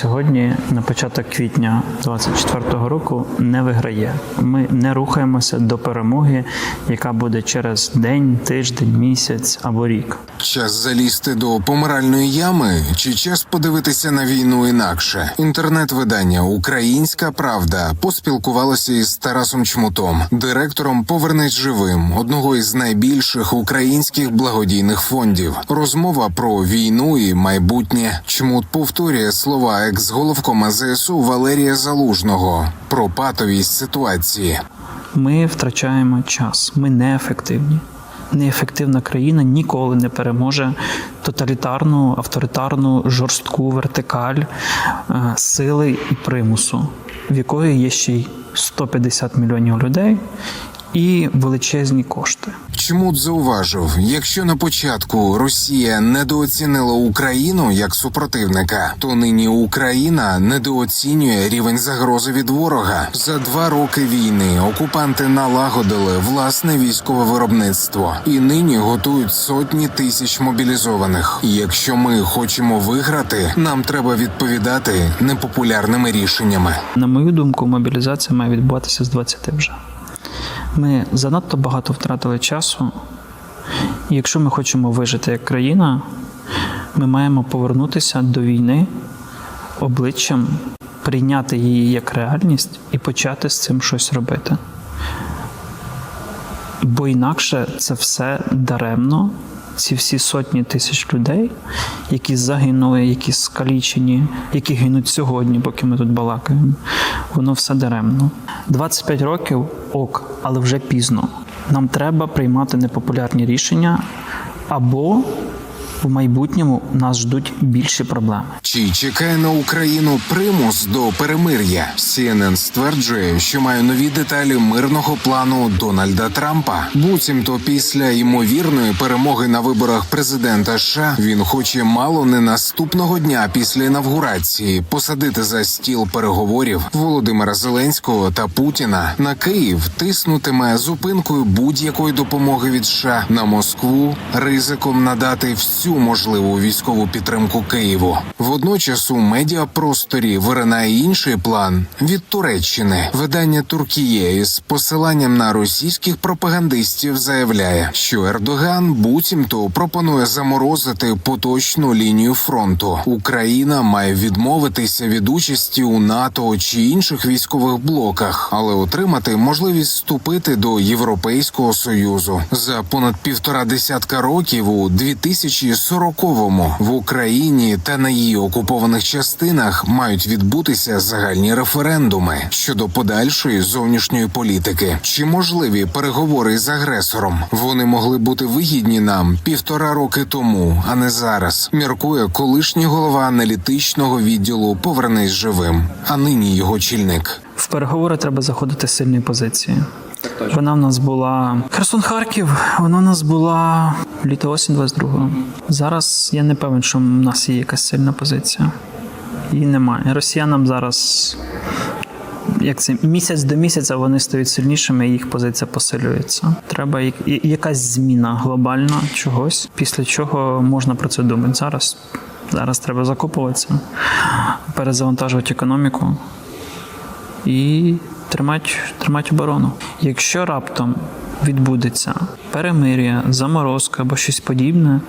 Сьогодні, на початок квітня 24-го року, не виграє. Ми не рухаємося до перемоги, яка буде через день, тиждень, місяць або рік. Час залізти до помиральної ями чи час подивитися на війну інакше? Інтернет-видання Українська Правда поспілкувалося із Тарасом Чмутом, директором Повернись живим, одного із найбільших українських благодійних фондів. Розмова про війну і майбутнє. Чмут повторює слова екс-головкома ЗСУ Валерія Залужного про патовість ситуації. Ми втрачаємо час, ми неефективні. Неефективна країна ніколи не переможе тоталітарну, авторитарну, жорстку вертикаль е, сили і примусу, в якої є ще й 150 мільйонів людей і величезні кошти. Чмут зауважив, якщо на початку Росія недооцінила Україну як супротивника, то нині Україна недооцінює рівень загрози від ворога. За два роки війни окупанти налагодили власне військове виробництво і нині готують сотні тисяч мобілізованих. І Якщо ми хочемо виграти, нам треба відповідати непопулярними рішеннями. На мою думку, мобілізація має відбуватися з 20 вже. Ми занадто багато втратили часу. І якщо ми хочемо вижити як країна, ми маємо повернутися до війни обличчям, прийняти її як реальність і почати з цим щось робити. Бо інакше це все даремно. Ці всі сотні тисяч людей, які загинули, які скалічені, які гинуть сьогодні, поки ми тут балакаємо, воно все даремно. 25 років ок, але вже пізно. Нам треба приймати непопулярні рішення, або в майбутньому нас ждуть більші проблеми. Чи чекає на Україну примус до перемир'я? CNN стверджує, що має нові деталі мирного плану Дональда Трампа. Буцімто після ймовірної перемоги на виборах президента США він хоче мало не наступного дня після інавгурації посадити за стіл переговорів Володимира Зеленського та Путіна на Київ тиснутиме зупинкою будь-якої допомоги від США на Москву ризиком надати всю можливу військову підтримку Києву. Водночас у медіапросторі виринає інший план від Туреччини. Видання Туркіє із посиланням на російських пропагандистів заявляє, що Ердоган буцімто пропонує заморозити поточну лінію фронту. Україна має відмовитися від участі у НАТО чи інших військових блоках, але отримати можливість вступити до Європейського союзу за понад півтора десятка років у 2040-му в Україні та на її окупованих частинах мають відбутися загальні референдуми щодо подальшої зовнішньої політики. Чи можливі переговори з агресором? Вони могли бути вигідні нам півтора роки тому, а не зараз. Міркує колишній голова аналітичного відділу Повернись живим, а нині його чільник. В переговори треба заходити з сильної позиції. Вона в нас була Херсон Харків, вона в нас була літо осінь 22-го. Зараз я не певен, що в нас є якась сильна позиція. Її немає. Росіянам зараз, як це місяць до місяця вони стають сильнішими, і їх позиція посилюється. Треба як- якась зміна глобальна чогось, після чого можна про це думати. Зараз, зараз треба закопуватися, перезавантажувати економіку і тримати, тримати оборону. Якщо раптом відбудеться перемир'я, заморозка або щось подібне,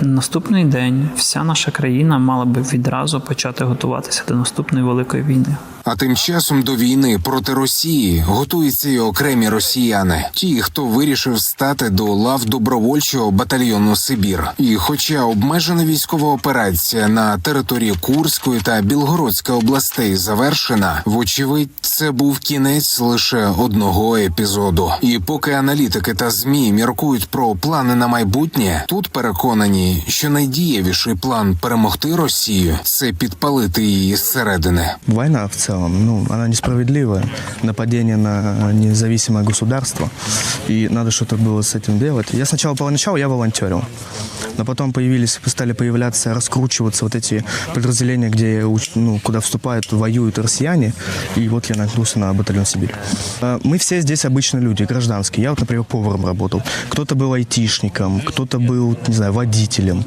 на наступний день вся наша країна мала би відразу почати готуватися до наступної великої війни. А тим часом до війни проти Росії готуються й окремі росіяни, ті, хто вирішив стати до лав добровольчого батальйону Сибір. І, хоча обмежена військова операція на території Курської та Білгородської областей завершена, вочевидь, це був кінець лише одного епізоду. І поки аналітики та змі міркують про плани на майбутнє, тут переконані, що найдієвіший план перемогти Росію це підпалити її зсередини. Война в целом, ну, она несправедливая. Нападение на независимое государство. И надо что-то было с этим делать. Я сначала, поначалу я волонтерил. Но потом появились, стали появляться, раскручиваться вот эти подразделения, где, ну, куда вступают, воюют россияне. И вот я наткнулся на батальон Сибирь. Э, Мы все здесь обычные люди, гражданские. Я вот например, поваром работал, кто-то был айтишником, кто-то был, не знаю, водителем,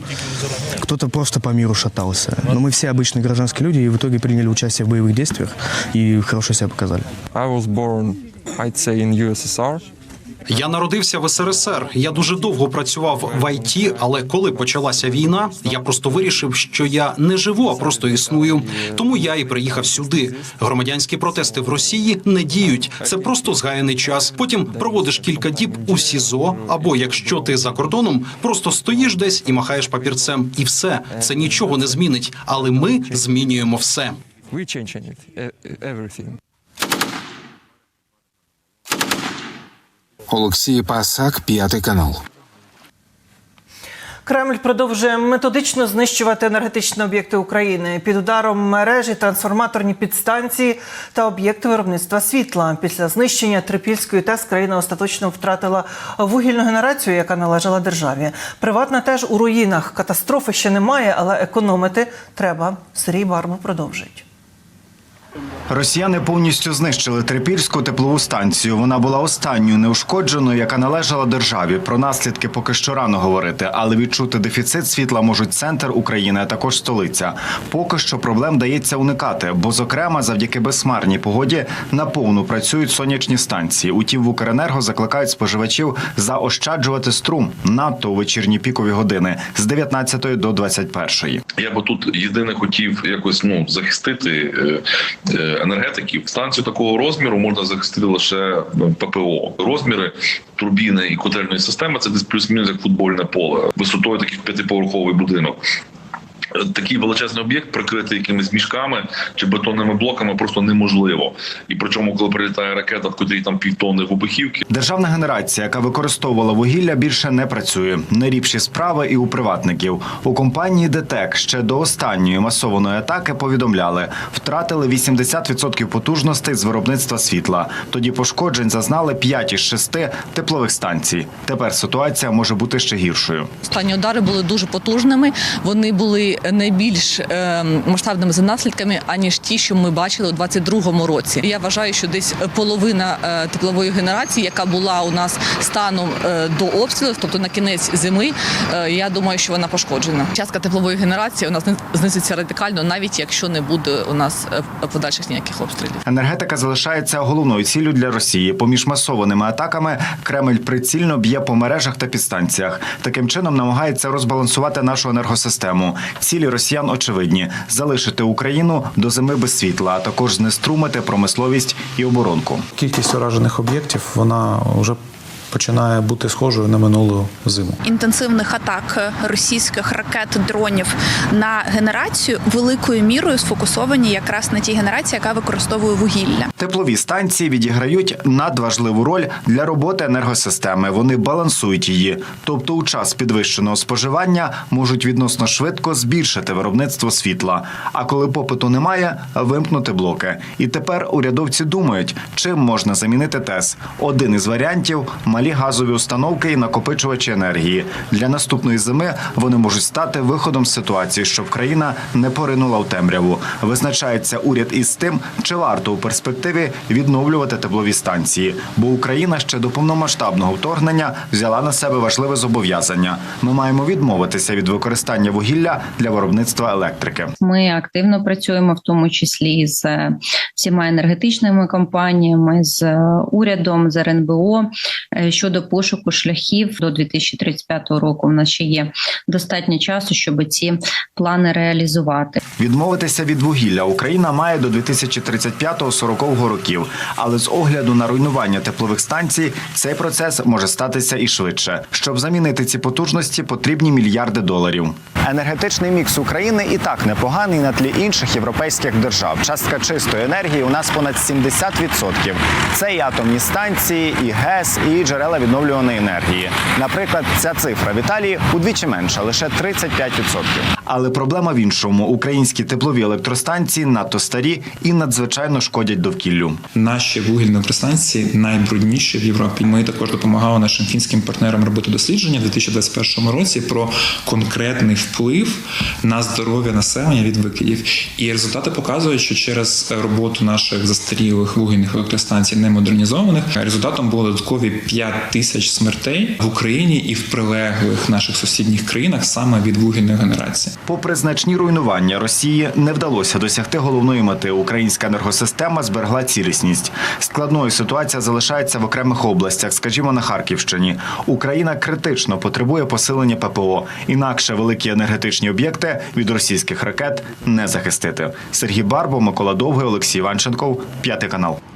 кто-то просто по миру шатался. Но мы все обычные гражданские люди и в итоге приняли участие в боевых действиях и хорошо себя показали. I was born, I'd say, in USSR. Я народився в СРСР. Я дуже довго працював в ІТ, але коли почалася війна, я просто вирішив, що я не живу, а просто існую. Тому я і приїхав сюди. Громадянські протести в Росії не діють. Це просто згаяний час. Потім проводиш кілька діб у СІЗО, або якщо ти за кордоном, просто стоїш десь і махаєш папірцем, і все це нічого не змінить. Але ми змінюємо все. We changed it, e- everything. Олексій Пасак, п'ятий канал. Кремль продовжує методично знищувати енергетичні об'єкти України під ударом мережі, трансформаторні підстанції та об'єкти виробництва світла. Після знищення Трипільської ТЕС країна остаточно втратила вугільну генерацію, яка належала державі. Приватна теж у руїнах. Катастрофи ще немає, але економити треба. Сергій Барба продовжить. Росіяни повністю знищили Трипільську теплову станцію. Вона була останньою неушкодженою, яка належала державі. Про наслідки поки що рано говорити, але відчути дефіцит світла можуть центр України, а також столиця. Поки що проблем дається уникати, бо, зокрема, завдяки безсмарній погоді наповну працюють сонячні станції. Утім, в Укренерго закликають споживачів заощаджувати струм надто у вечірні пікові години з 19 до 21. Я би тут єдине хотів якось ну захистити е, енергетиків. Станцію такого розміру можна захистити лише е, ППО. Розміри турбіни і котельної системи це десь плюс-мінус як футбольне поле висотою таких п'ятиповерховий будинок. Такий величезний об'єкт прикритий якимись мішками чи бетонними блоками просто неможливо. І причому, коли прилітає ракета, в котрій там півтонни вибухівки, Державна генерація, яка використовувала вугілля, більше не працює. Неліпші справи і у приватників. У компанії ДТЕК ще до останньої масованої атаки повідомляли, втратили 80% потужностей з виробництва світла. Тоді пошкоджень зазнали 5 із 6 теплових станцій. Тепер ситуація може бути ще гіршою. Останні удари були дуже потужними. Вони були найбільш е, масштабними за наслідками, аніж ті, що ми бачили у 22-му році. Я вважаю, що десь половина е, теплової генерації, яка була у нас станом е, до обстрілів, тобто на кінець зими, е, я думаю, що вона пошкоджена. Частка теплової генерації у нас знизиться радикально, навіть якщо не буде у нас подальших ніяких обстрілів. Енергетика залишається головною ціллю для Росії. Поміж масованими атаками Кремль прицільно б'є по мережах та підстанціях. Таким чином намагається розбалансувати нашу енергосистему. Цілі росіян очевидні: залишити Україну до зими без світла, а також знеструмити промисловість і оборонку. Кількість уражених об'єктів вона вже починає бути схожою на минулу зиму. інтенсивних атак російських ракет дронів на генерацію великою мірою сфокусовані якраз на тій генерації, яка використовує вугілля. Теплові станції відіграють надважливу роль для роботи енергосистеми. Вони балансують її, тобто у час підвищеного споживання можуть відносно швидко збільшити виробництво світла. А коли попиту немає, вимкнути блоки. І тепер урядовці думають, чим можна замінити ТЕС. Один із варіантів малі газові установки і накопичувачі енергії. Для наступної зими вони можуть стати виходом з ситуації, щоб країна не поринула в темряву. Визначається уряд із тим, чи варто у перспективі відновлювати теплові станції, бо Україна ще до повномасштабного вторгнення взяла на себе важливе зобов'язання. Ми маємо відмовитися від використання вугілля для виробництва електрики. Ми активно працюємо, в тому числі з е, всіма енергетичними компаніями, з е, урядом, з РНБО е, щодо пошуку шляхів до 2035 року. У нас ще є достатньо часу, щоб ці плани реалізувати. Відмовитися від вугілля Україна має до 2035-40 років, але з огляду на руйнування теплових станцій цей процес може статися і швидше. Щоб замінити ці потужності, потрібні мільярди доларів. Енергетичний мікс України і так непоганий на тлі інших європейських держав. Частка чистої енергії у нас понад 70%. Це і атомні станції, і ГЕС, і джерела відновлюваної енергії. Наприклад, ця цифра в Італії удвічі менша, лише 35%. Але проблема в іншому: українські теплові електростанції надто старі і надзвичайно шкодять довкіллю. Наші вугільні електростанції найбрудніші в Європі. Ми також допомагали нашим фінським партнерам робити дослідження в 2021 році про конкретний вплив на здоров'я населення від викидів. І результати показують, що через роботу наших застарілих вугільних електростанцій немодернізованих результатом було додаткові 5 тисяч смертей в Україні і в прилеглих наших сусідніх країнах саме від вугільної генерації. Попри значні руйнування Росії, не вдалося досягти головної мети. Українська енергосистема зберегла цілісність. Складною ситуація залишається в окремих областях, скажімо, на Харківщині. Україна критично потребує посилення ППО. Інакше великі енергетичні об'єкти від російських ракет не захистити. Сергій Барбо, Микола Довгий, Олексій Іванченков, п'ятий канал.